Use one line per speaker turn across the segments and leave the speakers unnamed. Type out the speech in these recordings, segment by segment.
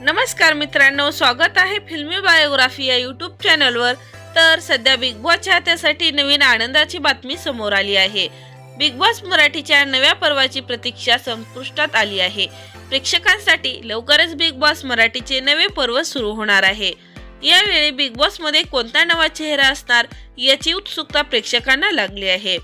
नमस्कार मित्रांनो स्वागत आहे फिल्मी बायोग्राफी या यूट्यूब चॅनलवर तर सध्या बिग बॉस चाहत्यासाठी नवीन आनंदाची बातमी समोर आली आहे. बिग बॉस मराठीच्या नव्या पर्वाची प्रतीक्षा संपुष्टात आली आहे. प्रेक्षकांसाठी लवकरच बिग बॉस मराठीचे नवे पर्व सुरू होणार आहे. यावेळी बिग बॉसमध्ये कोणता नवा चेहरा असणार याची उत्सुकता प्रेक्षकांना लागली आहे.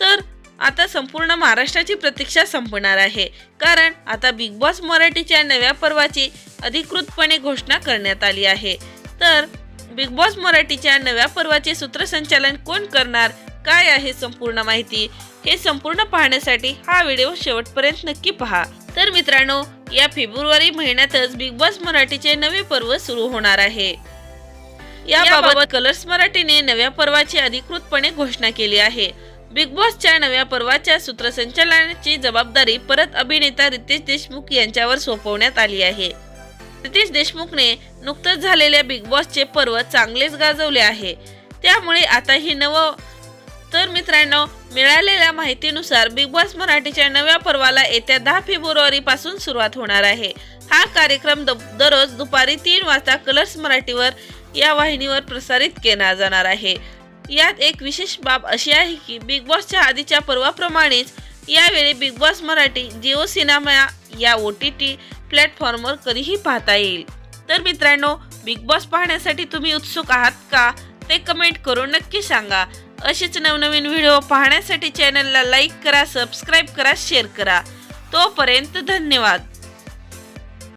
तर आता संपूर्ण महाराष्ट्राची प्रतीक्षा संपणार आहे. कारण आता बिग बॉस मराठीच्या नव्या पर्वाची अधिकृतपणे घोषणा करण्यात आली आहे. तर बिग बॉस मराठीच्या नव्या पर्वाचे सूत्रसंचालन कोण करणार? काय आहे संपूर्ण माहिती? हे संपूर्ण पाहण्यासाठी हा व्हिडिओ शेवटपर्यंत नक्की पहा. तर मित्रांनो या फेब्रुवारी महिन्यातच बिग बॉस मराठीचे नवे पर्व सुरू होणार आहे. याबाबत कलर्स मराठीने नव्या पर्वाची अधिकृतपणे घोषणा केली आहे. बिग बॉसच्या नव्या पर्वाच्या सूत्रसंचालनाची जबाबदारी परत अभिनेता रितेश देशमुख यांच्यावर सोपवण्यात आली आहे. रितेश देशमुखने नुकतंच झालेल्या बिग बॉसचे पर्व चांगलेच गाजवले आहे. त्यामुळे आता ही नव तर मित्रांनो मिळालेल्या माहितीनुसार बिग बॉस मराठीच्या नव्या पर्वाला येत्या दहा फेब्रुवारी पासून सुरुवात होणार आहे. हा कार्यक्रम दररोज दुपारी तीन वाजता कलर्स मराठीवर या वाहिनीवर प्रसारित केला जाणार आहे. यात एक विशेष बाब अशी आहे की बिग बॉसच्या आधीच्या पर्वाप्रमाणेच यावेळी Big Boss Marathi Jio cinema या ओ टी टी प्लॅटफॉर्मवर कधीही पाहता येईल. तर मित्रांनो बिग बॉस पाहण्यासाठी तुम्ही उत्सुक आहात का? ते कमेंट करून नक्की सांगा. असेच नवनवीन व्हिडिओ पाहण्यासाठी चॅनलला लाईक करा सबस्क्राईब करा शेअर करा. तोपर्यंत धन्यवाद.